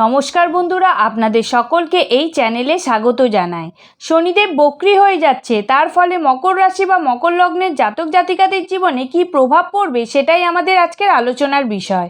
নমস্কার বন্ধুরা, আপনাদের সকলকে এই চ্যানেলে স্বাগত জানাই। শনিদেব বক্রি হয়ে যাচ্ছে, তার ফলে মকর রাশি বা মকর লগ্নের জাতক জাতিকাদের জীবনে কি প্রভাব পড়বে সেটাই আমাদের আজকের আলোচনার বিষয়।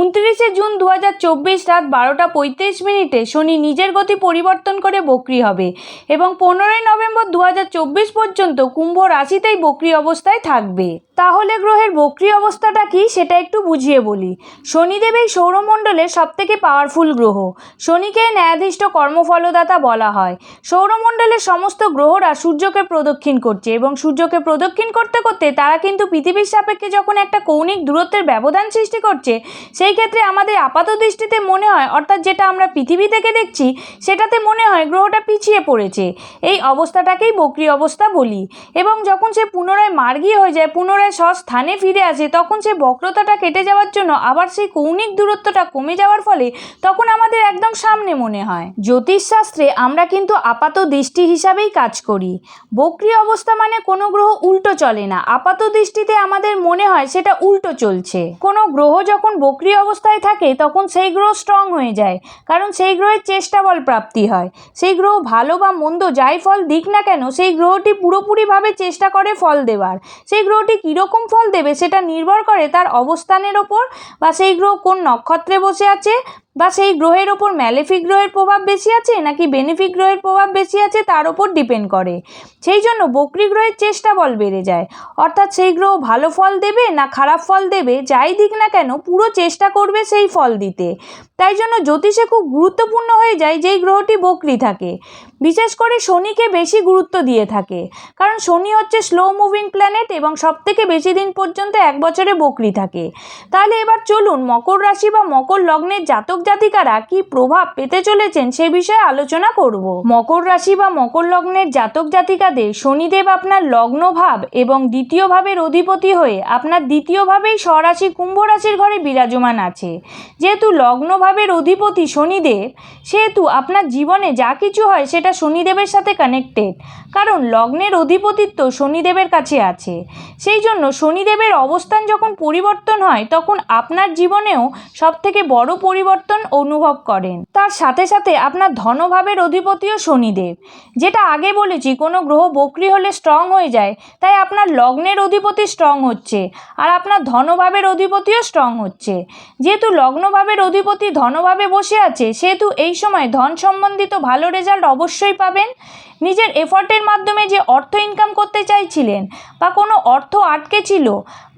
উনত্রিশে জুন দু হাজার চব্বিশ রাত বারোটা পঁয়ত্রিশ মিনিটে শনি নিজের গতি পরিবর্তন করে বক্রি হবে এবং পনেরোই নভেম্বর দু হাজার চব্বিশ পর্যন্ত কুম্ভ রাশিতেই বক্রি অবস্থায় থাকবে। তাহলে গ্রহের বক্রি অবস্থাটা কি সেটা একটু বুঝিয়ে বলি। শনিদেব এই সৌরমণ্ডলের সবথেকে পাওয়ারফুল গ্রহ। শনিকে ন্যায়াধীষ্ট কর্মফলদাতা বলা হয়। সৌরমণ্ডলের সমস্ত গ্রহরা সূর্যকে প্রদক্ষিণ করছে এবং সূর্যকে প্রদক্ষিণ করতে করতে তারা কিন্তু পৃথিবীর সাপেক্ষে যখন একটা কৌণিক দূরত্বের ব্যবধান সৃষ্টি করছে, সেই ক্ষেত্রে আমাদের আপাত দৃষ্টিতে মনে হয়, অর্থাৎ যেটা আমরা পৃথিবী থেকে দেখছি, সেটাতে মনে হয় গ্রহটা পিছিয়ে পড়েছে। এই অবস্থাটাকেই বক্রি অবস্থা বলি। এবং যখন সে পুনরায় মার্গী হয়ে যায়, পুনরায় স্বস্থানে ফিরে আসে, তখন সে বক্রতাটা কেটে যাওয়ার জন্য আবার সেই কৌণিক দূরত্বটা কমে যাওয়ার ফলে তখন আমাদের একদম সামনে মনে হয়। জ্যোতিষশাস্ত্রে আমরা কিন্তু আপাত দৃষ্টি হিসাবেই কাজ করি। বক্রি অবস্থা মানে কোনো গ্রহ উল্টো চলে না, আপাত দৃষ্টিতে আমাদের মনে হয় সেটা উল্টো চলছে। কোনো গ্রহ যখন বক্রি অবস্থায় থাকে, তখন সেই গ্রহ স্ট্রং হয়ে যায়, কারণ সেই গ্রহের চেষ্টা বল প্রাপ্তি হয়। সেই গ্রহ ভালো বা মন্দ যাই ফল দিক না কেন, সেই গ্রহটি পুরোপুরিভাবে চেষ্টা করে ফল দেওয়ার। সেই গ্রহটি কীরকম ফল দেবে সেটা নির্ভর করে তার অবস্থানের ওপর বা সেই গ্রহ কোন নক্ষত্রে বসে আছে বা সেই গ্রহের ওপর ম্যালেফিক গ্রহের প্রভাব বেশি আছে নাকি বেনিফিক গ্রহের প্রভাব বেশি আছে তার ওপর ডিপেন্ড করে। সেই জন্য বকরি গ্রহের চেষ্টা বল বেড়ে যায়। অর্থাৎ সেই গ্রহ ভালো ফল দেবে না খারাপ ফল দেবে, যাই দিক না কেন পুরো চেষ্টা করবে সেই ফল দিতে। তাই জন্য জ্যোতিষে খুব গুরুত্বপূর্ণ হয়ে যায় যেই গ্রহটি বকরি থাকে। বিশেষ করে শনিকে বেশি গুরুত্ব দিয়ে থাকে। কারণ শনি হচ্ছে স্লো মুভিং প্ল্যানেট এবং সবথেকে বেশি দিন পর্যন্ত এক বছরে বকরি থাকে। তাহলে এবার চলুন মকর রাশি বা মকর লগ্নের জাতক জাতিকারা কি প্রভাব পেতে চলেছেন সে বিষয়ে আলোচনা করব। মকর রাশি বা মকর লগ্নের জাতক জাতিকাদের শনিদেব আপনার লগ্ন ভাব এবং দ্বিতীয় ভাবের অধিপতি হয়ে আপনার দ্বিতীয় ভাবেই স্বরাশি কুম্ভ রাশির ঘরে বিরাজমান আছে। যেহেতু লগ্ন ভাবের অধিপতি শনিদেব, সেহেতু আপনার জীবনে যা কিছু হয় সেটা শনিদেবের সাথে কানেক্টেড কারণ লগ্নের অধিপতিত্ব শনিদেবের কাছে আছে। সেই জন্য শনিদেবের অবস্থান যখন পরিবর্তন হয়, তখন আপনার জীবনেও সবথেকে বড় পরিবর্তন অনুভব করেন। তার সাথে সাথে আপনার ধনভাবের অধিপতিও শনিদেব। যেটা আগে বলেছি, কোনো গ্রহ বক্রি হলে স্ট্রং হয়ে যায়, তাই আপনার লগ্নের অধিপতি স্ট্রং হচ্ছে, আর আপনার ধনভাবের অধিপতিও স্ট্রং হচ্ছে। যেহেতু লগ্নভাবের অধিপতি ধনভাবে বসে আছে, সেহেতু এই সময় ধন সম্বন্ধিত ভালো রেজাল্ট অবশ্যই পাবেন। নিজের এফর্টের মাধ্যমে যে অর্থ ইনকাম করতে চাইছিলেন বা কোনো অর্থ আটকে ছিল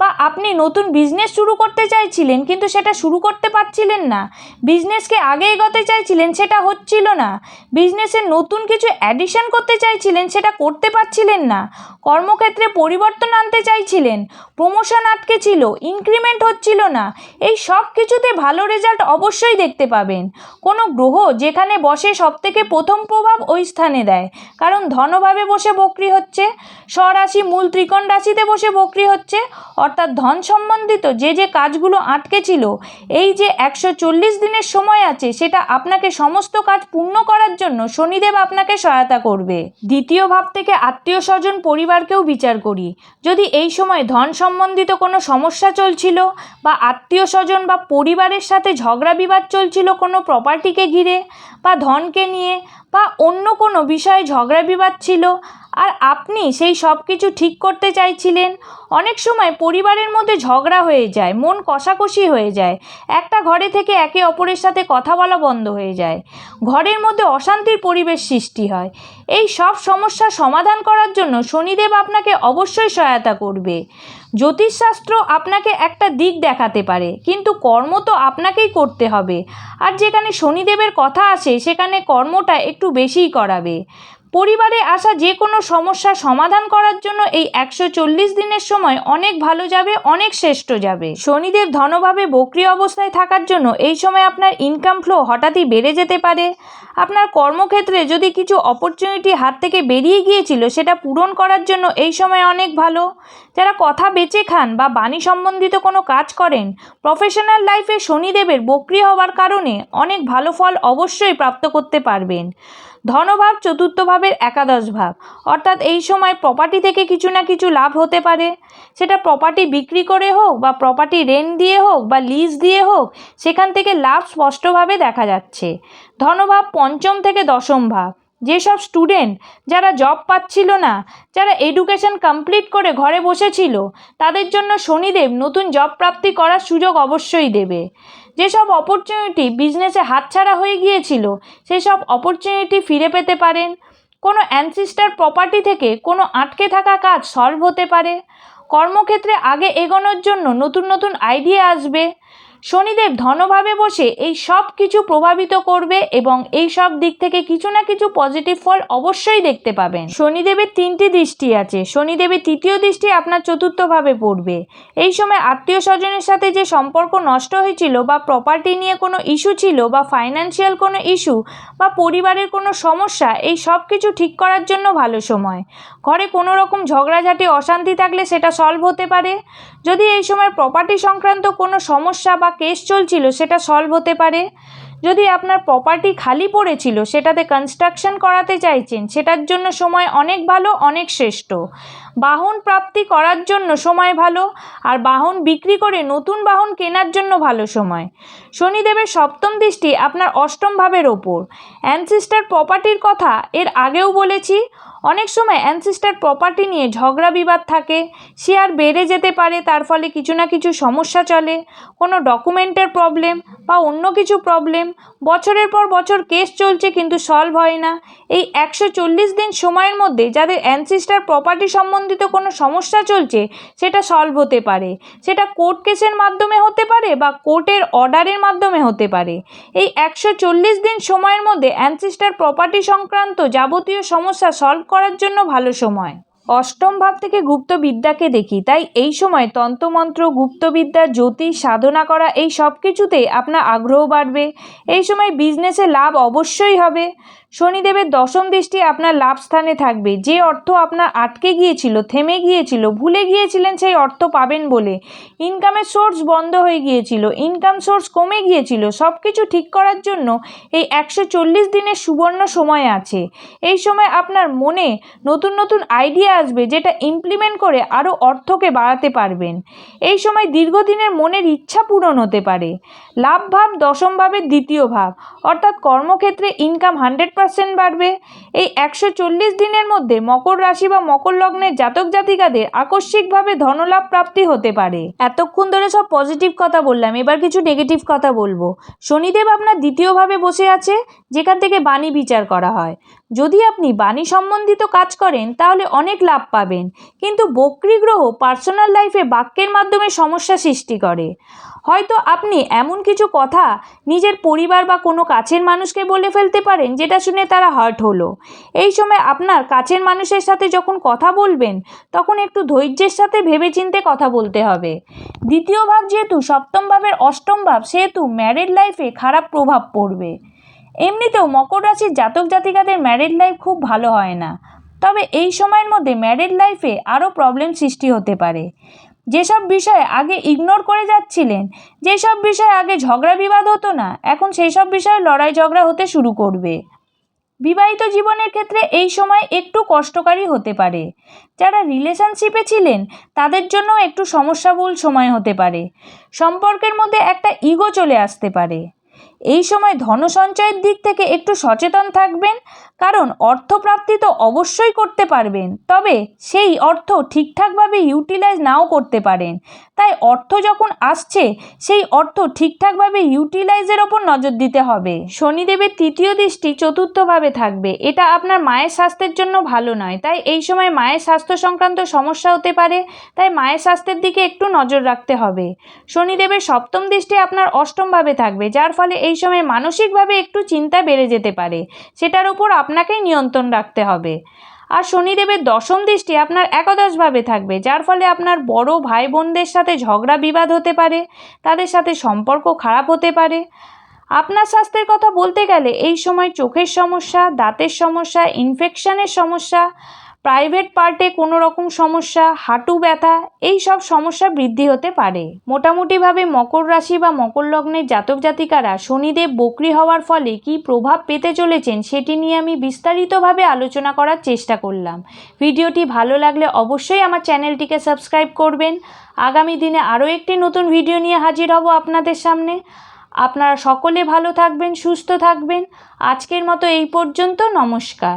বা আপনি নতুন বিজনেস শুরু করতে চাইছিলেন কিন্তু সেটা শুরু করতে পারছিলেন না, বিজনেসকে আগে এগোতে চাইছিলেন সেটা হচ্ছিল না বিজনেসের নতুন কিছু অ্যাডিশন করতে চাইছিলেন সেটা করতে পারছিলেন না, কর্মক্ষেত্রে পরিবর্তন আনতে চাইছিলেন প্রমোশন আটকে ছিল ইনক্রিমেন্ট হচ্ছিল না, এই সব কিছুতে ভালো রেজাল্ট অবশ্যই দেখতে পাবেন। কোনো গ্রহ যেখানে বসে সবথেকে প্রথম প্রভাব ওই স্থানে দেয় কারণ ধনভাবে বসে বক্রি হচ্ছে, স্বরাশি মূল ত্রিকোণ রাশিতে বসে বক্রি হচ্ছে, অর্থাৎ ধন সম্বন্ধিত যে যে কাজগুলো আটকে ছিল, এই যে একশো চল্লিশ দিনের সময় আছে, সেটা আপনাকে সমস্ত কাজ পূর্ণ করার জন্য শনিদেব আপনাকে সহায়তা করবে। দ্বিতীয় ভাব থেকে আত্মীয় স্বজন পরিবারকেও বিচার করি। যদি এই সময় ধন সম্বন্ধিত কোনো সমস্যা চলছিল বা আত্মীয় স্বজন বা পরিবারের সাথে ঝগড়া বিবাদ চলছিল কোনো প্রপার্টিকে ঘিরে বা ধনকে নিয়ে বা অন্য কোনো বিষয়ে ঝগড়া বিবাদ ছিল? আর আপনি সেই সব কিছু ঠিক করতে চাইছিলেন? অনেক সময় পরিবারের মধ্যে ঝগড়া হয়ে যায়, মন কষাকষি হয়ে যায়। একটা ঘরে থেকে একে অপরের সাথে কথা বলা বন্ধ হয়ে যায়। ঘরের মধ্যে অশান্তির পরিবেশ সৃষ্টি হয়। এই সব সমস্যার সমাধান করার জন্য শনিদেব আপনাকে অবশ্যই সহায়তা করবে। জ্যোতিষশাস্ত্র আপনাকে একটা দিক দেখাতে পারে, কিন্তু কর্ম তো আপনাকেই করতে হবে। আর যেখানে শনিদেবের কথা আসে, সেখানে কর্মটা একটু বেশিই করাবে। পরিবারে আসা যে কোনো সমস্যার সমাধান করার জন্য এই একশো চল্লিশ দিনের সময় অনেক ভালো যাবে, অনেক শ্রেষ্ঠ যাবে। শনিদেব ধনভাবে বক্রি অবস্থায় থাকার জন্য এই সময় আপনার ইনকাম ফ্লো হঠাৎই বেড়ে যেতে পারে। আপনার কর্মক্ষেত্রে যদি কিছু অপরচুনিটি হাত থেকে বেরিয়ে গিয়েছিল, সেটা পূরণ করার জন্য এই সময় অনেক ভালো। যারা কথা বেচে খান বা বাণী সম্বন্ধিত কোনো কাজ করেন প্রফেশনাল লাইফে শনিদেবের বক্রি হওয়ার কারণে অনেক ভালো ফল অবশ্যই প্রাপ্ত করতে পারবেন। ধনভাব চতুর্থ ভাবের একাদশ ভাব। অর্থাৎ এই সময় প্রপার্টি থেকে কিছু না কিছু লাভ হতে পারে। সেটা প্রপার্টি বিক্রি করে হোক বা প্রপার্টি রেন্ট দিয়ে হোক বা লিজ দিয়ে হোক, সেখান থেকে লাভ স্পষ্টভাবে দেখা যাচ্ছে। ধনভাব পঞ্চম থেকে দশম ভাব। যেসব স্টুডেন্ট যারা জব পাচ্ছিল না, যারা এডুকেশন কমপ্লিট করে ঘরে বসেছিল, তাদের জন্য শনিদেব নতুন জব প্রাপ্তি করার সুযোগ অবশ্যই দেবে। যেসব অপরচুনিটি বিজনেসে হাতছাড়া হয়ে গিয়েছিল, সেসব অপরচুনিটি ফিরে পেতে পারেন। কোনো অ্যানসিস্টার প্রপার্টি থেকে কোনো আটকে থাকা কাজ সলভ হতে পারে। কর্মক্ষেত্রে আগে এগোনোর জন্য নতুন নতুন আইডিয়া আসবে। শনিদেব ধনভাবে বসে এই সব কিছু প্রভাবিত করবে এবং এই সব দিক থেকে কিছু না কিছু পজিটিভ ফল অবশ্যই দেখতে পাবেন। শনিদেবের তিনটি দৃষ্টি আছে। শনিদেবের তৃতীয় দৃষ্টি আপনার চতুর্থভাবে পড়বে। এই সময় আত্মীয় স্বজনের সাথে যে সম্পর্ক নষ্ট হয়েছিল বা প্রপার্টি নিয়ে কোনো ইস্যু ছিল বা ফাইন্যান্সিয়াল কোনো ইস্যু বা পরিবারের কোনো সমস্যা, এই সব কিছু ঠিক করার জন্য ভালো সময়। ঘরে কোনো রকম ঝগড়াঝাটি, অশান্তি থাকলে সেটা সলভ হতে পারে। যদি এই সময় প্রপার্টি সংক্রান্ত কোনো সমস্যা বা কেস চলছিল, সেটা সলভ হতে পারে। যদি আপনার প্রপার্টি খালি পড়েছিল, সেটাতে কনস্ট্রাকশন করাতে চাইছেন, সেটার জন্য সময় অনেক ভালো, অনেক শ্রেষ্ঠ। বাহন প্রাপ্তি করার জন্য সময় ভালো, আর বাহন বিক্রি করে নতুন বাহন কেনার জন্য ভালো সময়। শনিদেবের সপ্তম দৃষ্টি আপনার অষ্টম ভাবের ওপর। অ্যানসিস্টার প্রপার্টির কথা এর আগেও বলেছি অনেক সময় অ্যানসিস্টার প্রপার্টি নিয়ে ঝগড়া বিবাদ থাকে। শেয়ার বেড়ে যেতে পারে, তার ফলে কিছু না কিছু সমস্যা চলে। কোনো ডকুমেন্টের প্রবলেম বা অন্য কিছু প্রবলেম বছরের পর বছর কেস চলছে কিন্তু সলভ হয় না। এই একশো চল্লিশ দিন সময়ের মধ্যে যাদের অ্যানসিস্টার প্রপার্টি সম্বন্ধিত কোনো সমস্যা চলছে, সেটা সলভ হতে পারে। সেটা কোর্ট কেসের মাধ্যমে হতে পারে বা কোর্টের অর্ডারের মাধ্যমে হতে পারে। এই একশো চল্লিশ দিন সময়ের মধ্যে অ্যানসিস্টার প্রপার্টি সংক্রান্ত যাবতীয় সমস্যা সলভ করার জন্য ভালো সময়। অষ্টম ভাব থেকে গুপ্তবিদ্যাকে দেখি, তাই এই সময় তন্ত্রমন্ত্র, গুপ্তবিদ্যা, জ্যোতিষ, সাধনা করা এই সব কিছুতে আপনার আগ্রহ বাড়বে। এই সময় বিজনেসে লাভ অবশ্যই হবে। শনিদেবের দশম দৃষ্টি আপনার লাভ স্থানে থাকবে। যে অর্থ আপনার আটকে গিয়েছিল, থেমে গিয়েছিল, ভুলে গিয়েছিলেন সেই অর্থ পাবেন বলে। ইনকামের সোর্স বন্ধ হয়ে গিয়েছিল ইনকাম সোর্স কমে গিয়েছিল সব কিছু ঠিক করার জন্য এই একশো চল্লিশ দিনের সুবর্ণ সময় আছে। এই সময় আপনার মনে নতুন নতুন আইডিয়া আসবে যেটা ইমপ্লিমেন্ট করে আরও অর্থকে বাড়াতে পারবেন। এই সময় দীর্ঘদিনের মনের ইচ্ছা পূরণ হতে পারে। লাভ ভাব দশম ভাবের দ্বিতীয় ভাব, অর্থাৎ কর্মক্ষেত্রে ইনকাম হান্ড্রেড পার্সেন্ট বাড়বে। এই একশো চল্লিশ দিনের মধ্যে মকর রাশি বা মকর লগ্নের জাতক জাতিকাদের আকস্মিকভাবে ধনলাভ প্রাপ্তি হতে পারে। এতক্ষণ ধরে সব পজিটিভ কথা বললাম, এবার কিছু নেগেটিভ কথা বলব। শনিদেব আপনার দ্বিতীয়ভাবে বসে আছে, যেখান থেকে বাণী বিচার করা হয়। যদি আপনি বাণী সম্বন্ধিত কাজ করেন, তাহলে অনেক লাভ পাবেন। কিন্তু বক্রী গ্রহ পার্সোনাল লাইফে বাক্যের মাধ্যমে সমস্যা সৃষ্টি করে। হয়তো আপনি এমন কিছু কথা নিজের পরিবার বা কোনো কাছের মানুষকে বলে ফেলতে পারেন, যেটা শুনে তারা হার্ট হলো। এই সময় আপনার কাছের মানুষের সাথে যখন কথা বলবেন, তখন একটু ধৈর্যের সাথে ভেবেচিন্তে কথা বলতে হবে। দ্বিতীয় ভাব যেহেতু সপ্তম ভাবের অষ্টম ভাব, সেহেতু ম্যারিড লাইফে খারাপ প্রভাব পড়বে। এমনিতেও মকর রাশির জাতক জাতিকাদের ম্যারিড লাইফ খুব ভালো হয় না। তবে এই সময়ের মধ্যে ম্যারিড লাইফে আরও প্রবলেম সৃষ্টি হতে পারে। যেসব বিষয়ে আগে ইগনোর করে যাচ্ছিলেন, যেসব বিষয়ে আগে ঝগড়া বিবাদ হতো না, এখন সেই সব বিষয়ে লড়াই ঝগড়া হতে শুরু করবে। বিবাহিত জীবনের ক্ষেত্রে এই সময় একটু কষ্টকারী হতে পারে। যারা রিলেশনশিপে ছিলেন, তাদের জন্য একটু সমস্যাবহুল সময় হতে পারে। সম্পর্কের মধ্যে একটা ইগো চলে আসতে পারে। এই সময় ধন সঞ্চয়ের দিক থেকে একটু সচেতন থাকবেন, কারণ অর্থপ্রাপ্তি তো অবশ্যই করতে পারবেন। তবে সেই অর্থ ঠিকঠাকভাবে ইউটিলাইজ নাও করতে পারেন। তাই অর্থ যখন আসছে, সেই অর্থ ঠিকঠাকভাবে ইউটিলাইজের ওপর নজর দিতে হবে। শনিদেবের তৃতীয় দৃষ্টি চতুর্থভাবে থাকবে। এটা আপনার মায়ের স্বাস্থ্যের জন্য ভালো নয়। তাই এই সময় মায়ের স্বাস্থ্য সংক্রান্ত সমস্যা হতে পারে। তাই মায়ের স্বাস্থ্যের দিকে একটু নজর রাখতে হবে। শনিদেবের সপ্তম দৃষ্টি আপনার অষ্টমভাবে থাকবে, যার ফলে এই সময় মানসিকভাবে একটু চিন্তা বেড়ে যেতে পারে। সেটার উপর আপনাকেই নিয়ন্ত্রণ রাখতে হবে। আর শনিদেবের দশম দৃষ্টি আপনার একাদশভাবে থাকবে, যার ফলে আপনার বড় ভাই বোনদের সাথে ঝগড়া বিবাদ হতে পারে, তাদের সাথে সম্পর্ক খারাপ হতে পারে। আপনার স্বাস্থ্যের কথা বলতে গেলে এই সময় চোখের সমস্যা, দাঁতের সমস্যা ইনফেকশনের সমস্যা প্রাইভেট পার্টে কোনো রকম সমস্যা, হাঁটু ব্যথা, এই সব সমস্যা বৃদ্ধি হতে পারে। মোটামুটিভাবে মকর রাশি বা মকর লগ্নের জাতক জাতিকারা শনিদেব বকরি হওয়ার ফলে কি প্রভাব পেতে চলেছেন সেটি নিয়ে আমি বিস্তারিতভাবে আলোচনা করার চেষ্টা করলাম। ভিডিওটি ভালো লাগলে অবশ্যই আমার চ্যানেলটিকে সাবস্ক্রাইব করবেন। আগামী দিনে আরও একটি নতুন ভিডিও নিয়ে হাজির হব আপনাদের সামনে। আপনারা সকলে ভালো থাকবেন, সুস্থ থাকবেন। আজকের মতো এই পর্যন্ত, নমস্কার।